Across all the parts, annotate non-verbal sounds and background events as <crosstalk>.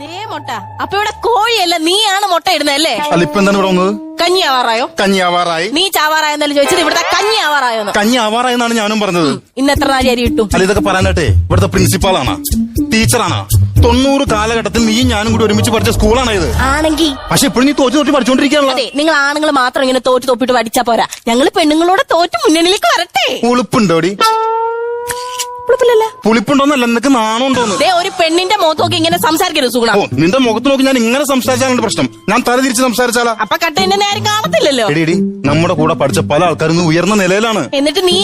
ദേ മുട്ട. അപ്പൊ ഇവിടെ കോഴിയല്ല നീയാണ് മുട്ട ഇടുന്നല്ലേ അല്ല? ഇപ്പൊ എന്താണ് ഇവിടെ വന്നത്? കഞ്ഞി ആവാറായോ? കഞ്ഞി ആവാറായി. നീ ചാവാറായെന്നല്ലേ ചോദിച്ചത്? ഇവിടുത്തെ കഞ്ഞി ആവാറായി ഞാനും പറഞ്ഞത്. ഇന്ന് എത്ര അരി കിട്ടും അല്ല ഇതൊക്കെ പറയാനായിട്ടെ ഇവിടുത്തെ പ്രിൻസിപ്പാളാണ് ടീച്ചറാണ്. തൊണ്ണൂറ് കാലഘട്ടത്തിൽ നീ ഞാനും കൂടി ഒരുമിച്ച് പഠിച്ച സ്കൂളാണ് ഇത്. ആണെങ്കിൽ പക്ഷെ ഇപ്പോഴും നീ തോറ്റു തോറ്റി പഠിച്ചോണ്ടിരിക്കുകയാണല്ലോ. അതെ നിങ്ങൾ ആണുങ്ങൾ മാത്രം ഇങ്ങനെ തോറ്റ് തോപ്പിട്ട് പഠിച്ചാ പോരാ. ഞങ്ങൾ പെണ്ണുങ്ങളോട് തോറ്റ് മുന്നണിയിലേക്ക് വരട്ടെ. ഉളുപ്പുണ്ടോടി? കുഴപ്പമില്ലല്ലോ പുളിപ്പുണ്ടോന്നല്ല നിനക്ക് നാണുണ്ടോന്ന്. ദേ ഒരു പെണ്ണിന്റെ മുഖത്ത് നോക്കി ഇങ്ങനെ സംസാരിക്കരുത് സുഗുണ. ഓ നിന്റെ മുഖത്ത് നോക്കി ഞാൻ ഇങ്ങനെ സംസാരിച്ചാലാണ് പ്രശ്നം. ഞാൻ തല തിരിച്ച് സംസാരിച്ചാലാ? അപ്പൊ കട്ടേന്റെ നേരം കാണത്തില്ലല്ലോ? എടി എടി നമ്മുടെ കൂടെ പഠിച്ച പല ആൾക്കാരും ഉയർന്ന നിലയിലാണ്. എന്നിട്ട് നീ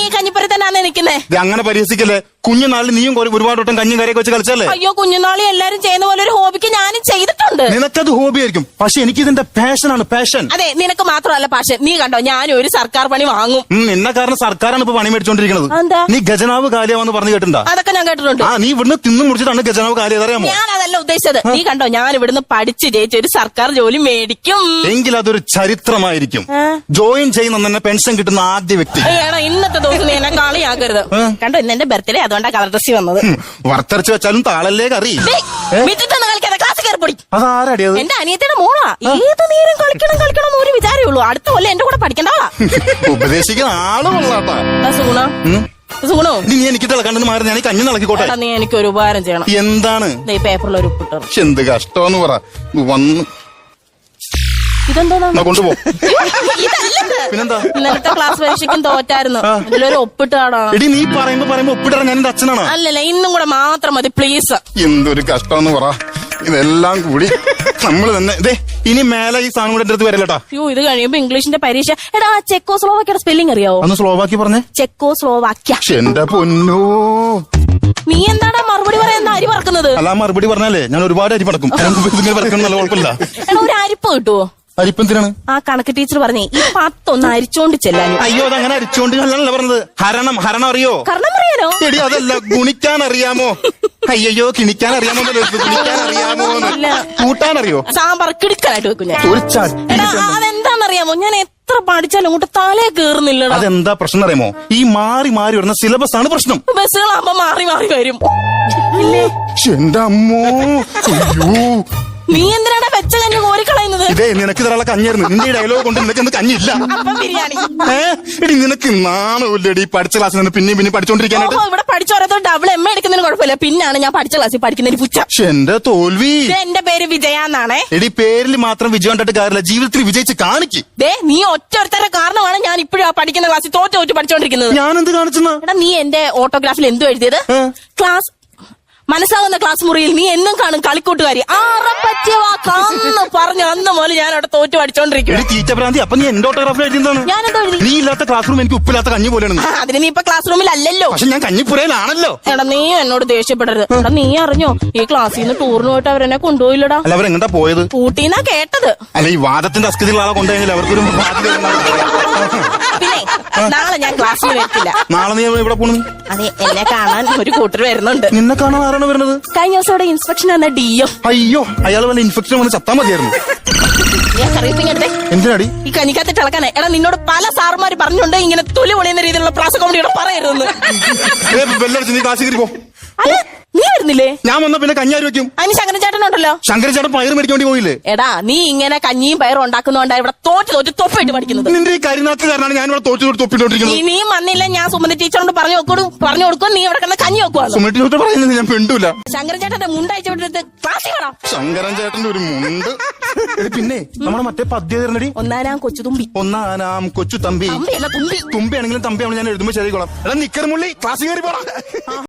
തന്നെയാണേ ഇത് അങ്ങനെ പരിഹസിക്കല്ലേ? കുഞ്ഞുനാളിൽ നീയും കുറെ- ഒരുപാട് വട്ടം കഞ്ഞും കരയൊക്കെ വെച്ച് കളിച്ചല്ലേ അയ്യോ കുഞ്ഞുനാളി എല്ലാരും ചെയ്യുന്ന പോലെ ഒരു ഹോബിക്ക് ഞാൻ ചെയ്തിട്ടുണ്ട്. നിനക്കത് ഹോബി ആയിരിക്കും. പക്ഷെ എനിക്ക് ഇതിന്റെ പാഷനാണ് പാഷൻ അതെ നിനക്ക് മാത്രമല്ല പാഷൻ നീ കണ്ടോ ഞാൻ ഒരു സർക്കാർ പണി വാങ്ങും. നിന്നെ കാരണം സർക്കാരാണ് ഇപ്പൊ പണി മേടിച്ചോണ്ടിരിക്കുന്നത്? നീ ഗജനാവ് കാലിയാവെന്ന് പറഞ്ഞു കേട്ടിണ്ടാ അതൊക്കെ ഞാൻ കേട്ടിട്ടുണ്ട്. ആ നീ ഇവിടുന്ന് തിന്നു മുടിച്ചിട്ടാണ് ഗജനാവ് കാലിയത് അറിയാമോ ഞാൻ അതല്ല ഉദ്ദേശിച്ചത് നീ കണ്ടോ ഞാൻ ഇവിടുന്ന് പഠിച്ച് ജയിച്ച ഒരു സർക്കാർ ജോലി മേടിക്കും. എങ്കിൽ അതൊരു ചരിത്രമായിരിക്കും. ജോയിൻ ചെയ്യുന്ന പെൻഷൻ കിട്ടുന്ന ആദ്യ വ്യക്തി. ഇന്നത്തെ ദിവസം നീ എന്നെ കളിയാക്കരുത്. കണ്ടോ ഇന്ന് എന്റെ ബർത്ത്ഡേ അതുകൊണ്ടാ കളർ ഡ്രസ്സിൽ വന്നത്. വറുത്തരച്ച് വെച്ചാലും താളല്ലേ കറി. ഡേയ്, മുറ്റത്തൊന്ന് ക്ലാസ് കയറി പൊടി അതാരടി അത്? എന്റെ അനിയത്തിയുടെ മോളാ. ഏത് നേരം കളിക്കണം കളിക്കണം എന്ന് ഒരു വിചാരേ ഉള്ളൂ. അടുത്ത കൊല്ലം എന്റെ കൂടെ പഠിക്കേണ്ട ഉപദേശിക്കുന്ന ആൾ കൊള്ളാട്ടാ. സുഗുണ. സുഗുണോ നീ എനിക്ക് തിളക്കണ്ടെന്ന് മാറി ഞാൻ കഞ്ഞി നിളക്കിക്കോട്ടെ നീ എനിക്ക് ഒരു ഉപകാരം ചെയ്യണം. എന്താണ്? പേപ്പറിൽ ഒരു ഉപ്പിട്ടോ എന്ത് കഷ്ടമെന്ന് പറ. വന്ന് ഇതെന്താ കൊണ്ടുപോ. പിന്നെന്താ? ഇന്നലത്തെ ക്ലാസ് പരീക്ഷയ്ക്കും തോറ്റായിരുന്നു. ഇതിലൊരു ഒപ്പിട്ടാടാ എടി നീ പറയുമ്പോ പറയുമ്പോ ഒപ്പിട്ടാ ഞാൻ എന്റെ അച്ഛനാണ്? അല്ലല്ല ഇന്നും കൂടെ മാത്രം മതി പ്ലീസ് എന്തൊരു കഷ്ടമെന്ന് പറ. ഇതെല്ലാം കൂടി നമ്മൾ തന്നെ ദേ ഇനി മേലെ ഈ സാധനം കൂടെ എന്റെ അടുത്ത് അയ്യോ ഇത് കഴിയുമ്പോ ഇംഗ്ലീഷിന്റെ പരീക്ഷ. എടാ ചെക്കോ സ്ലോവാക്കിയുടെ സ്പെല്ലിംഗ് അറിയാവോ? അന്ന് സ്ലോവാക്കി പറഞ്ഞേ. ചെക്കോ സ്ലോവാക്യ എന്റെ പൊന്നോ. നീ എന്താടാ മറുപടി പറയുന്ന അരി പറക്കുന്നത്? അല്ല മറുപടി പറഞ്ഞാലേ ഞാൻ ഒരുപാട് അരി പറക്കും. ഇതിങ്ങനെ പടക്കണം നല്ല കുഴപ്പമില്ല. എടാ ഒരു അരിപ്പ് കിട്ടുവോ? അരിപ്പെന്തിനാണ് ആ കണക്ക് ടീച്ചർ പറഞ്ഞേ ഈ പത്തൊന്ന് അരിച്ചോണ്ട് ചെല്ലാനും അയ്യോ അതങ്ങനെ അരിച്ചോണ്ട് ചെല്ലാനല്ല പറഞ്ഞത്? ഹരണം ഹരണം അറിയോ? കാരണം അറിയാനോ എടി അതല്ല ഗുണിക്കാൻ അറിയാമോ അയ്യോ കിണിക്കാൻ അറിയാമോ കിണിക്കാൻ. ഗുണിക്കാൻ അറിയാമോ കൂട്ടാൻ അറിയോ സാമ്പാർ കിടുക്കാനായിട്ട് വെക്കും ഞാൻ. ഒരു ചട്ടി എടാ അതെന്താന്നറിയാമോ ഞാൻ എത്ര പഠിച്ചാലും അങ്ങോട്ട് തലേ കേറുന്നില്ലടാ. അതെന്താ പ്രശ്നം അറിയാമോ? ഈ മാറി മാറി വരുന്ന സിലബസ് ആണ് പ്രശ്നം. ബസ്സുകളാകുമ്പോ മാറി മാറി വരും. ശ്ശെ, എന്റെ അമ്മോ അയ്യോ. നീ എന്തിനാണ് വെച്ച കഞ്ഞി കോരിക്കളയുന്നത്? ഇതേ നിനക്ക് ഇതള്ള കഞ്ഞായിരുന്നു നിന്റെ ഡയലോഗ് കൊണ്ട് നിനക്ക് ഇന്ന് കഞ്ഞില്ല അപ്പം ബിരിയാണി. ഏ? എടി നിനക്ക് നാണമില്ലടി പഠിച്ച ക്ലാസ്സിൽ നിന്ന് പിന്നെയും പിന്നെ പഠിച്ചോണ്ടിരിക്കാനായിട്ട്. ഓഹോ ഇവിടെ പഠിച്ചോരത്തോ ഡബിൾ എം എ എടുക്കുന്നതിന് കുഴപ്പമില്ല. പിന്നാണ് ഞാൻ പഠിച്ച ക്ലാസ്സിൽ പഠിക്കുന്നതിന് പുച്ച പക്ഷെ എന്റെ തോൽവി. ഇത് എന്റെ പേര് വിജയ എന്നാണേ. എടി പേരിൽ മാത്രം വിജയം കണ്ടിട്ട് കാര്യമില്ല. ജീവിതത്തിൽ വിജയിച്ച് കാണിക്ക്. ദേ നീ ഒറ്റൊരുത്തരുടെ കാരണമാണ് ഞാൻ ഇപ്പോഴും ആ പഠിക്കുന്ന ക്ലാസ്സിൽ തോറ്റ് തോറ്റ് പഠിച്ചോണ്ടിരിക്കുന്നത്. ഞാൻ എന്ത് കാണിച്ചെന്നാ? എടാ നീ എന്റെ ഓട്ടോഗ്രാഫിൽ എന്തോ എഴുതിയത്? ക്ലാസ് മനസ്സാകുന്ന ക്ലാസ് മുറിയിൽ നീ എന്നും കാണും കളിക്കൂട്ടുകാരി. ആറെ പറ്റിയ വാക്കാന്ന് പറഞ്ഞു അന്ന് മുതൽ ഞാൻ അവിടെ തോറ്റു പഠിച്ചോണ്ടിരിക്കും എടി തീറ്റ ഭ്രാന്തി അപ്പൊ നീ എന്റെ ഓട്ടോഗ്രാഫിൽ എഴുതിയതാണ് ഞാനെന്തോ എഴുതി? നീ ഇല്ലാത്ത ക്ലാസ് റൂം എനിക്ക് ഉപ്പില്ലാത്ത കഞ്ഞി പോലെയാണ്. ആ, അതിന് നീ ഇപ്പൊ ക്ലാസ് റൂമിൽ അല്ലല്ലോ. പക്ഷെ ഞാൻ കഞ്ഞിപ്പുരയിലാണല്ലോ. എടാ നീ എന്നോട് ദേഷ്യപ്പെടരുത്. എടാ നീ അറിഞ്ഞോ ഈ ക്ലാസ്സിൽ നിന്ന് ടൂറിന് പോയിട്ട് അവരെന്നെ കൊണ്ടുപോയില്ലടാ. അല്ല അവരെങ്ങട്ടാ പോയത്? ഊട്ടീന്നാ കേട്ടത്. അല്ല ഈ വാദത്തിന്റെ അസ്കതിയുള്ള ആളെ കൊണ്ടുകഴിഞ്ഞാൽ അവർക്കൊരു <laughs> ബാധ്യത ഉണ്ടാവും. പിന്നെ നാളെ ഞാൻ ക്ലാസ്സിൽ വരത്തില്ല. നാളെ നീ ഇവിടെ പോണു അതെ എന്നെ കാണാൻ ഒരു കൂട്ടർ വരുന്നുണ്ട്. നിന്നെ കാണാൻ ആരാണ് വരുന്നത്? കഴിഞ്ഞ ദിവസം ഇവിടെ ഇൻസ്പെക്ഷൻ വന്ന ഡി എം അയ്യോ അയാൾ വല്ല ഇൻഫെക്ഷൻ വന്ന് ചത്താ മതിയായിരുന്നു. എന്തിനാടി? ഈ കനിക്കത്തിട്ട് ഇളക്കാനേ എടാ നിന്നോട് പല സാറുമാര് പറഞ്ഞുണ്ട് ഇങ്ങനെ തൊലി പൊളിയുന്ന രീതിയിലുള്ള പ്രാസ കോമഡി ഇവിടെ പറയരുതെന്ന്. ഏ, ബെല്ലടിച്ച് നീ വരുന്നില്ലേ ഞാൻ വന്ന പിന്നെ കഞ്ഞാരി വെക്കും? അതിന് ശങ്കരചേട്ടൻ ഉണ്ടല്ലോ ശങ്കരചേട്ടൻ പയർ മേടിക്കാൻ വേണ്ടി പോയില്ലേ? എടാ നീ ഇങ്ങനെ കഞ്ഞിയും പയറും ഉണ്ടാക്കുന്നോണ്ടാ ഇവിടെ തോറ്റ് തോറ്റ് തൊപ്പിട്ട് പഠിക്കുന്നത്. നിന്റെ ഈ കരിനാക്ക് കാരണമാണ് ഞാൻ ഇവിടെ തോറ്റ് തോറ്റ് തൊപ്പിട്ടോണ്ടിരിക്കുന്നത്. ഇനിയും വന്നില്ല ഞാൻ സുമതി ടീച്ചറോട് പറഞ്ഞു കൊടുക്കും പറഞ്ഞു കൊടുക്കും നീ ഇവിടെ കിടന്ന് കഞ്ഞി വെക്കുവാ സുമതി ടീച്ചർ പറയുന്നത് ഞാൻ പെണ്ടൂല ശങ്കരചേട്ടന്റെ മുണ്ട് മുണ്ടയച്ചു വിട്ടിട്ട് ക്ലാസ്സിൽ കാണാം ശങ്കരൻ ചേട്ടന്റെ ഒരു മുണ്ട്. എടി, പിന്നെ നമ്മുടെ മറ്റേ പദ്യ തരണടി ഒന്നാനാം കൊച്ചു തുമ്പി. ഒന്നാനാം കൊച്ചു തമ്പി. അല്ല തുമ്പി. തുമ്പിയാണെങ്കിലും തമ്പിയാണ് ഞാൻ എഴുതുമ്പോൾ ശരിക്കോളാം എടാ നിക്കർ മുള്ളി ക്ലാസ് കയറി പോടാ